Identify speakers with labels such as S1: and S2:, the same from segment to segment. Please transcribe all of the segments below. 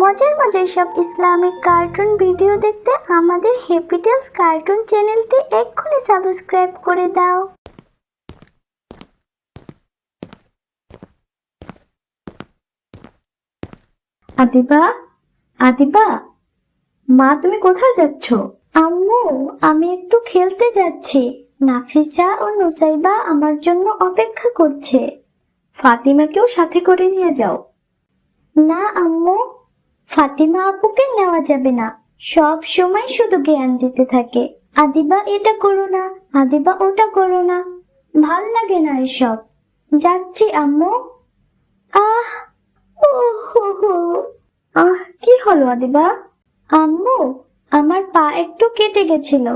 S1: মজার মজার সব ইসলামিক কার্টুন ভিডিও দেখতে আমাদের হ্যাপিটেলস কার্টুন চ্যানেলটি এক্ষুনি সাবস্ক্রাইব করে দাও।
S2: আদিবা আদিবা মা তুমি কোথায় যাচ্ছ?
S1: আম্মু আমি একটু খেলতে যাচ্ছি। নাফিসা ও নুসাইবা আমার জন্য অপেক্ষা করছে।
S2: ফাতিমাকেও সাথে করে নিয়ে যাও।
S1: না আম্মু। ফাতিমা আপুকে নেওয়া যাবে না। সব সময় শুধু জ্ঞান দিতে থাকে। আদিবা এটা করো না আদিবা ওটা করো না। ভালো লাগে না এসব। যাচ্ছি আম্মু। আহ ও হো হো
S2: আহ কি হলো আদিবা?
S1: আম্মু আমার পা একটু কেটে গেছিল।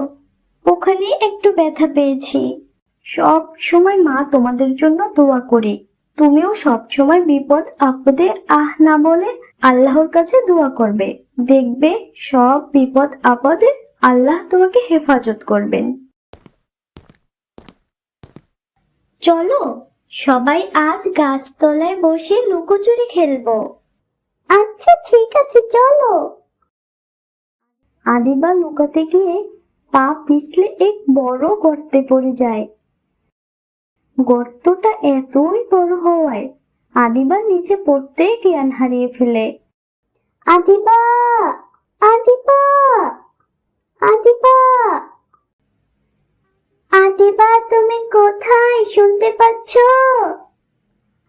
S1: ওখানে একটু ব্যথা পেয়েছি।
S2: সব সময় মা তোমাদের জন্য দোয়া করি। তুমিও সব সময় বিপদ আপদে আহ না বলে আল্লাহর কাছে দোয়া করবে। দেখবে সব বিপদ আপদে আল্লাহ তোমাকে হেফাজত করবেন।
S1: চলো, সবাই আজ গাছতলায় বসে লুকোচুরি খেলব। আচ্ছা ঠিক আছে, চলো।
S2: আদিবা লুকাতে গিয়ে পা পিছলে এক বড় গর্তে পড়ে যায়। গর্তটা এতই বড় হওয়ায় আদিবা নিচে পড়তে জ্ঞান হারিয়ে ফেলে।
S1: আদিবা আদিবা আদিবা। আদিবা, তুমি কোথায় শুনতে পাচ্ছ?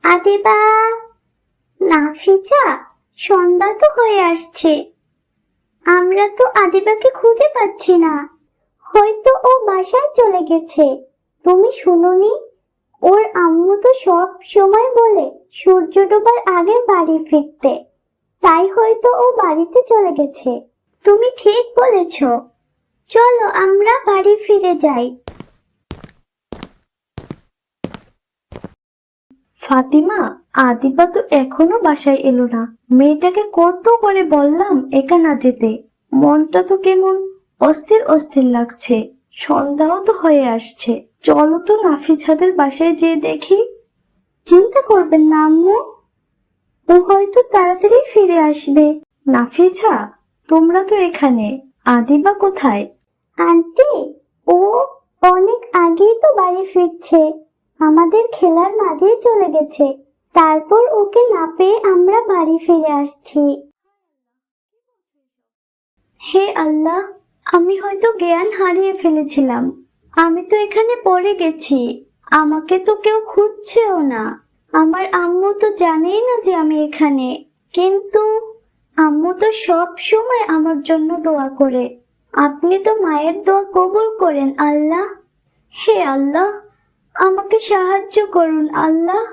S1: আদিবা, নাফিজা, সন্ধ্যা তো হয়ে আসছে। আমরা তো আদিবাকে খুঁজে পাচ্ছি না। হয়তো ও বাসায় চলে গেছে। তুমি শুনোনি? ওর আম্মু তো সব সময় বলে সূর্য ডোবার আগে বাড়ি ফিরতে। তাই হয়তো ও বাড়িতে চলে গেছে। তুমি ঠিক বলেছ। চলো আমরা বাড়ি ফিরে যাই।
S2: ফাতিমা, আদিবা তো এখনও বাসায় এলো না। মেয়েটাকে কত করে বললাম একা না যেতে। মনটা তো কেমন অস্থির অস্থির লাগছে। সন্ধ্যাও তো হয়ে আসছে। চলো তো নাফিজাদের বাসায় যেয়ে দেখি।
S1: চিন্তা করবেন না আম্মু। ও হয়তো তাড়াতাড়ি ফিরে আসবে।
S2: নাফিজা তোমরা তো এখানে। আদিবা কোথায়?
S1: আন্টি ও অনেক আগেই তো বাড়ি ফিরছে। আমাদের খেলার মাঝেই চলে গেছে। তারপর ওকে না পেয়ে আমরা বাড়ি ফিরে আসছি।
S2: হে আল্লাহ আমি হয়তো জ্ঞান হারিয়ে ফেলেছিলাম। আমি তো এখানে পড়ে গেছি। আমাকে তো কেউ খুঁজছেও না। আমার আম্মু তো জানেই না যে আমি এখানে। কিন্তু আম্মু তো সব সময় আমার জন্য দোয়া করে। আপনি তো মায়ের দোয়া কবুল করেন, আল্লাহ। হে আল্লাহ, আমাকে সাহায্য করুন, আল্লাহ।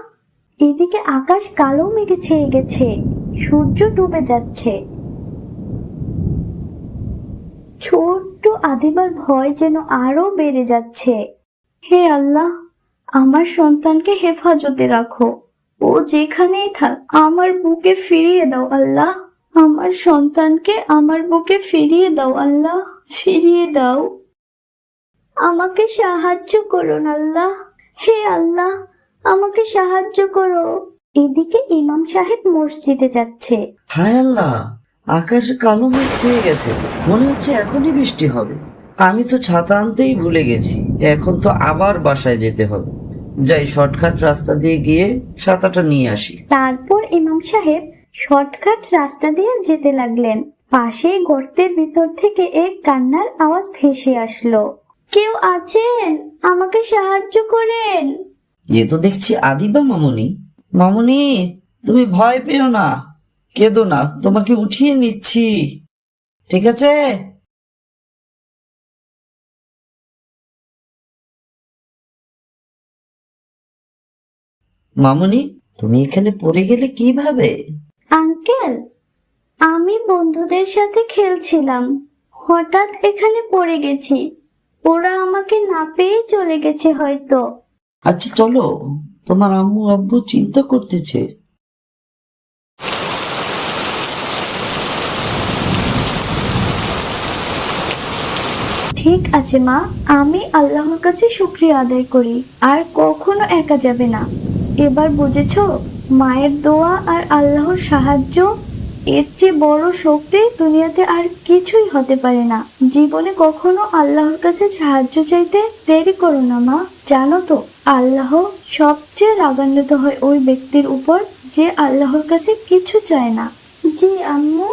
S2: এদিকে আকাশ কালো মেঘে ছেয়ে গেছে, সূর্য ডুবে যাচ্ছে। ছোট্ট আদিবার ভয় যেন আরও বেড়ে যাচ্ছে। হে আল্লাহ, আমার সন্তানকে হেফাজতে রাখো। ও যেখানেই থাক, আমার বুকে ফিরিয়ে দাও আল্লাহ। আমার সন্তানকে আমার বুকে ফিরিয়ে দাও আল্লাহ, ফিরিয়ে দাও। আমাকে সাহায্য করুন আল্লাহ। হে আল্লাহ, আমাকে সাহায্য করো। এদিকে ইমাম সাহেব মসজিদে যাচ্ছে।
S3: হায় আল্লাহ! আকাশে কালো মেঘ ছেয়ে গেছে। মনে হচ্ছে এখনই বৃষ্টি হবে। আমি তো ছাতা আনতেই ভুলে গেছি। এখন তো আবার বাসায় যেতে হবে। যাই শর্টকাট রাস্তা দিয়ে গিয়ে ছাতাটা নিয়ে আসি।
S2: তারপর ইমাম সাহেব শর্টকাট রাস্তা দিয়ে যেতে লাগলেন। পাশে গর্তের ভিতর থেকে এক কান্নার আওয়াজ ভেসে আসলো। কেউ আছেন? আমাকে সাহায্য করেন।
S3: এ তো দেখছি আদিবা মামুনি। মামুনি তুমি ভয় পেও না। কেঁদো না তোমাকে উঠিয়ে নিচ্ছি। ঠিক আছে? মামুনি তুমি এখানে পড়ে গেলে কীভাবে?
S2: আঙ্কেল আমি বন্ধুদের সাথে খেলছিলাম। হঠাৎ এখানে পড়ে গেছি। ওরা আমাকে না পেয়ে চলে গেছে হয়তো।
S3: আচ্ছা চলো। তোমার আম্মু আব্বু চিন্তা করতেছে।
S2: ঠিক আছে, মা। আমি আল্লাহর কাছে শুক্রিয়া আদায় করি, আর কখনো একা যাবে না। এবার বুঝেছ, মায়ের দোয়া আর আল্লাহর সাহায্য
S4: এর চেয়ে বড় শক্তি দুনিয়াতে আর কিছুই হতে পারে না। জীবনে কখনো আল্লাহর কাছে সাহায্য চাইতে দেরি করো না, মা। জানো তো, আল্লাহ সবচেয়ে রাগান্বিত হয় ওই ব্যক্তির উপর যে আল্লাহর কাছে কিছু চায় না।
S2: জি, আম্মু,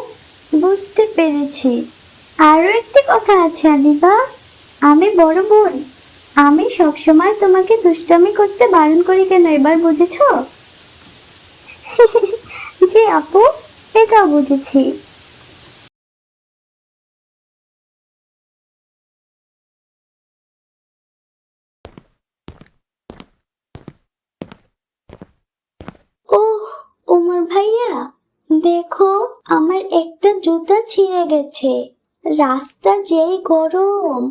S2: বুঝতে পেরেছি। আরও একটি কথা আছে, আদিবা। আমি বড় বোন। আমি সবসময় তোমাকে দুষ্টামি করতে বারণ করি কেন, এবার বুঝেছ? জি আপু, এটাও বুঝেছি। ওহ ভাইয়া, দেখো, আমার একটা জুতা ছিঁড়ে গেছে। রাস্তা যেই গরম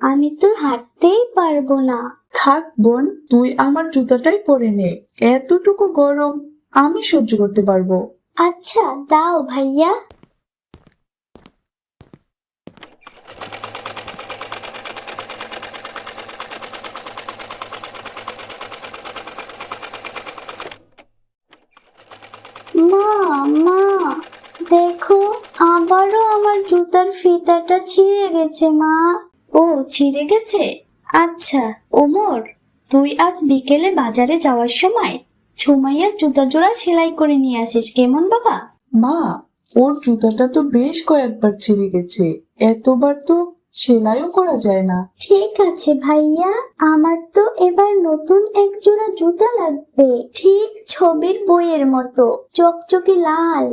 S2: আমি তো হাঁটতেই পারব না।
S5: থাক বোন তুই আমার জুতাটাই পরে নে। এতটুকু গরম আমি সহ্য করতে পারব।
S2: আচ্ছা দাও ভাইয়া মা মা দেখো আবারও আমার জুতার ফিতাটা ছিঁড়ে গেছে মা।
S4: ও ছিঁড়ে গেছে? আচ্ছা ওমর তুই আজ বিকেলে বাজারে যাওয়ার সময় সুমাইয়ার জুতা জোড়া সেলাই করে নিয়ে আসিস কেমন বাবা?
S5: মা ওর জুতাটা তো বেশ কয়েকবার ছিঁড়ে গেছে। এতবার তো সেলাইও করা যায় না।
S2: ঠিক আছে ভাইয়া আমার তো এবার নতুন এক জোড়া জুতা লাগবে ঠিক ছবির বইয়ের মতো চকচকে লাল।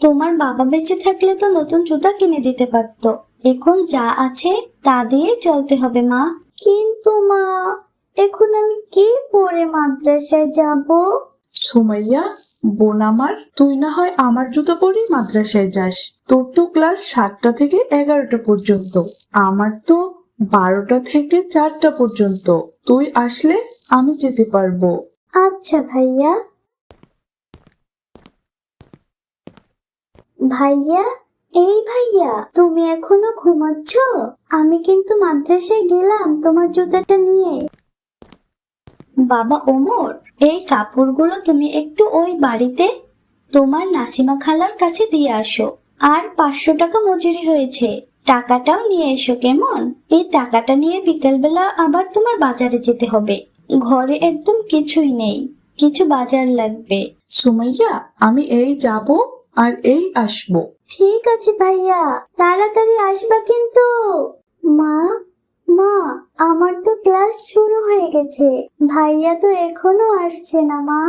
S4: তোমার বাবা বেঁচে থাকলে তো নতুন জুতা কিনে দিতে পারতো। এখন যা আছে তা দিয়ে চলতে হবে মা।
S2: কিন্তু মা এখন আমি কি পরে মাদ্রাসায় যাব?
S5: সুমাইয়া বোন আমার তুই না হয় আমার জুতো পরেই মাদ্রাসায় যাস। তোর তো ক্লাস সাতটা থেকে এগারোটা পর্যন্ত আমার তো বারোটা থেকে চারটা পর্যন্ত। তুই আসলে আমি যেতে পারব।
S2: আচ্ছা ভাইয়া ভাইয়া, এই ভাইয়া, তুমি এখনও ঘুমাচ্ছ? আমি কিন্তু মাদ্রাসায় গেলাম, তোমার জুতাটা নিয়ে।
S4: বাবা ওমর, এই কাপড়গুলো তুমি একটু ওই বাড়িতে তোমার নাসিমা খালার কাছে দিয়ে আসো। আর পাঁচশো টাকা মজুরি হয়েছে। টাকাটাও নিয়ে এসো কেমন? এই টাকাটা নিয়ে বিকেলবেলা আবার তোমার বাজারে যেতে হবে। ঘরে একদম কিছুই নেই, কিছু বাজার লাগবে।
S5: সুমাইয়া, আমি এই যাব আর এই আসব।
S2: ঠিক আছে ভাইয়া তাড়াতাড়ি আসবা কিন্তু। মা মা আমার তো ক্লাস শুরু হয়ে গেছে। ভাইয়া তো এখনও আসছে না মা।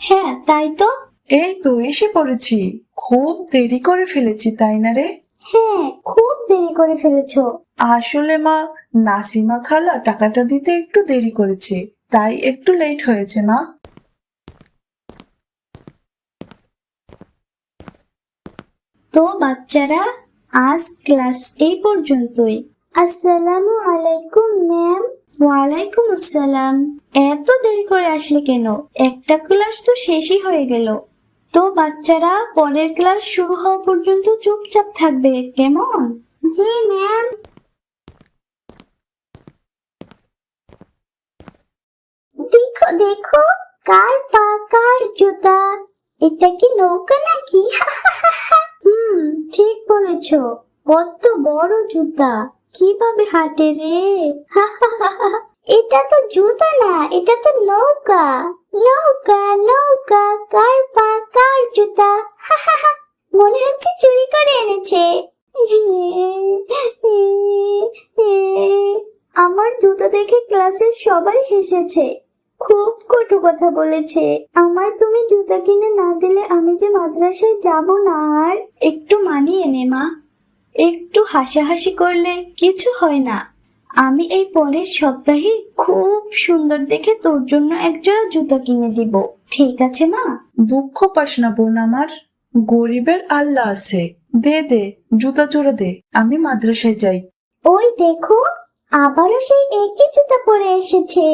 S4: হ্যাঁ তাই তো।
S5: এই তো এসে পড়েছি। খুব দেরি করে ফেলেছি তাই না রে?
S2: হ্যাঁ খুব দেরি করে ফেলেছো।
S5: আসলে মা নাসিমা খালা টাকাটা দিতে একটু দেরি করেছে তাই একটু লেট হয়েছে মা।
S4: তো বাচ্চারা, আজ ক্লাস এই পর্যন্তই।
S2: আসসালামু আলাইকুম ম্যাম
S4: ওয়ালাইকুম আসসালাম। এত দেরি করে আসলে কেন? একটা ক্লাস তো শেষই হয়ে গেল। তো বাচ্চারা, পরের ক্লাস শুরু হওয়া পর্যন্ত চুপচাপ থাকবে, কেমন?
S2: জি ম্যাম দেখো দেখো, কার পা, কার জুতা? এটা কি নৌকা নাকি? হুম, ঠিক বলেছ। কত বড় জুতা। কীভাবে হাঁটে রে? এটা তো জুতা না, এটা তো নৌকা। নৌকা নৌকা, কার পা, কার জুতা? মনে হচ্ছে চুরি করে এনেছে। আমার জুতো দেখে ক্লাসের সবাই হেসেছে। খুব কটু কথা বলেছে। আমায় তুমি জুতা কিনে না দিলে আমি যে মাদ্রাসায় যাব না আর?
S4: একটু মানিয়ে নে মা। একটু হাসাহাসি করলে কিছু হয় না। আমি এই পরের সপ্তাহে খুব সুন্দর দেখে তোর জন্য একজোড়া জুতো কিনে দিব। ঠিক আছে মা?
S5: দুঃখ পাস না বোন আমার। গরিবের আল্লাহ আছে। দে দে জুতা জোড়া দে। আমি মাদ্রাসায় যাই।
S2: ওই দেখো। আবারও সেই একই জুতা পরে এসেছে।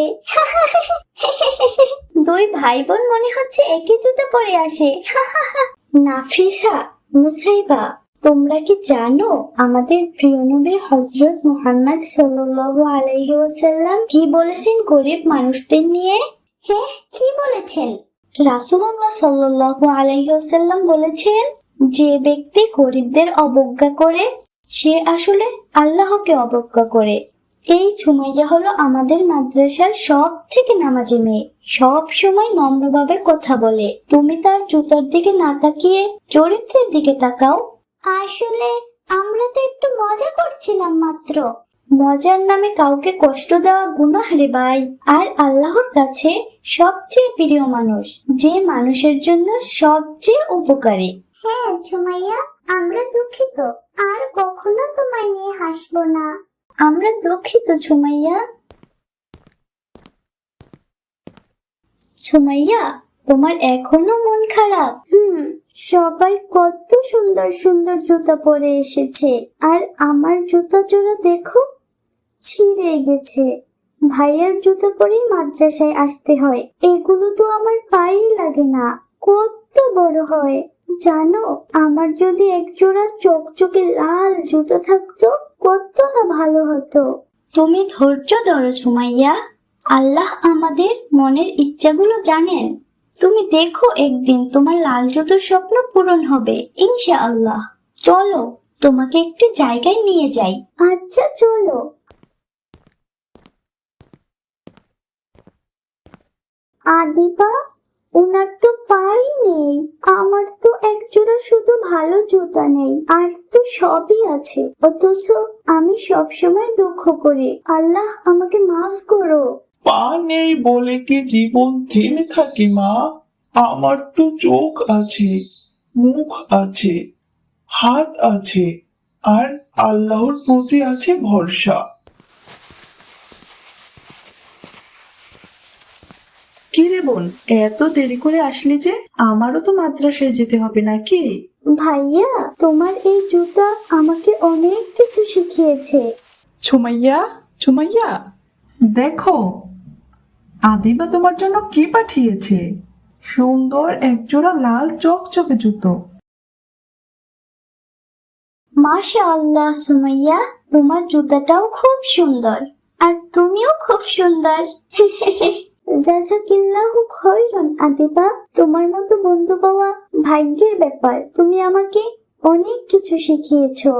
S2: দুই ভাই বোন মনে হচ্ছে একই জুতা পরে আসে। নাফিসা, মুসাইবা, তোমরা কি জানো আমাদের প্রিয় নবী হজরত মুহাম্মদ সাল্লাল্লাহু আলাইহি ওয়াসাল্লাম কি বলেছেন গরিব মানুষদের নিয়ে? হ্যাঁ কি বলেছেন? রাসূলুল্লাহ সাল্লাল্লাহু আলাইহি ওয়াসাল্লাম বলেছেন, যে ব্যক্তি গরিবদের অবজ্ঞা করে, সে আসলে আল্লাহকে অবজ্ঞা করে। এই সুমাইয়া হলো আমাদের মাদ্রাসার সব থেকে নামাজি মেয়ে। সব সময় নম্রভাবে কথা বলে। তুমি তার জুতার দিকে না তাকিয়ে চরিত্রের দিকে তাকাও।
S1: আসলে আমরা তো একটু মজা করছিলাম মাত্র।
S2: মজার নামে কাউকে কষ্ট দেওয়া গুনাহ রে ভাই। আর আল্লাহর কাছে সবচেয়ে প্রিয় মানুষ, যে মানুষের জন্য সবচেয়ে উপকারী।
S1: হ্যাঁ সুমাইয়া আমরা দুঃখিত। আর কখনো তোমায় নিয়ে হাসবো না।
S2: আমরা দুঃখিত, সুমাইয়া। সুমাইয়া, তোমার এখনও মন খারাপ? হুম, সবাই কত সুন্দর সুন্দর জুতা পরে এসেছে। আর আমার জুতা জোড়া দেখো, ছিঁড়ে গেছে। ভাইয়ার জুতো পরেই মাদ্রাসায় আসতে হয়। এগুলো তো আমার পায়ে লাগে না, কত বড় হয়। জানো, আমার যদি এক জোড়া চকচকে লাল জুতো থাকতো কত না ভালো হতো। তুমি ধৈর্য ধরো সুমাইয়া। আল্লাহ আমাদের মনের ইচ্ছাগুলো জানেন। তুমি দেখো একদিন তোমার লাল জুতোর স্বপ্ন পূরণ হবে ইনশা আল্লাহ চলো তোমাকে একটি জায়গায় নিয়ে যাই। আচ্ছা চলো। আদিবা ওনার তো পাই নেই, আমার তো একজোড়া শুধু ভালো জুতা নেই, আর তো সবই আছে। অথচ আমি সব সময় দুঃখ করি। আল্লাহ আমাকে মাফ করো।
S6: পা নেই বলে কি জীবন থেমে থাকে, মা? আমার তো চোখ আছে, মুখ আছে, হাত আছে, আর আল্লাহর প্রতি আছে ভরসা।
S5: কি রে বোন? এত দেরি করে আসলি যে আমারও তো মাদ্রাসায় যেতে হবে নাকি?
S2: ভাইয়া তোমার এই জুতা আমাকে অনেক কিছু শিখিয়েছে।
S5: ছুমাইয়া ছুমাইয়া দেখো। আদিবা তোমার জন্য কি পাঠিয়েছে? সুন্দর একজোড়া লাল চকচকে জুতো।
S2: মাশা আল্লাহ সুমাইয়া তোমার জুতাটাও খুব সুন্দর। আর তুমিও খুব সুন্দর। জাজাকিল্লাহু খৈরন আদিবা তোমার মতো বন্ধু পাওয়া ভাগ্যের ব্যাপার। তুমি আমাকে অনেক কিছু শিখিয়েছো।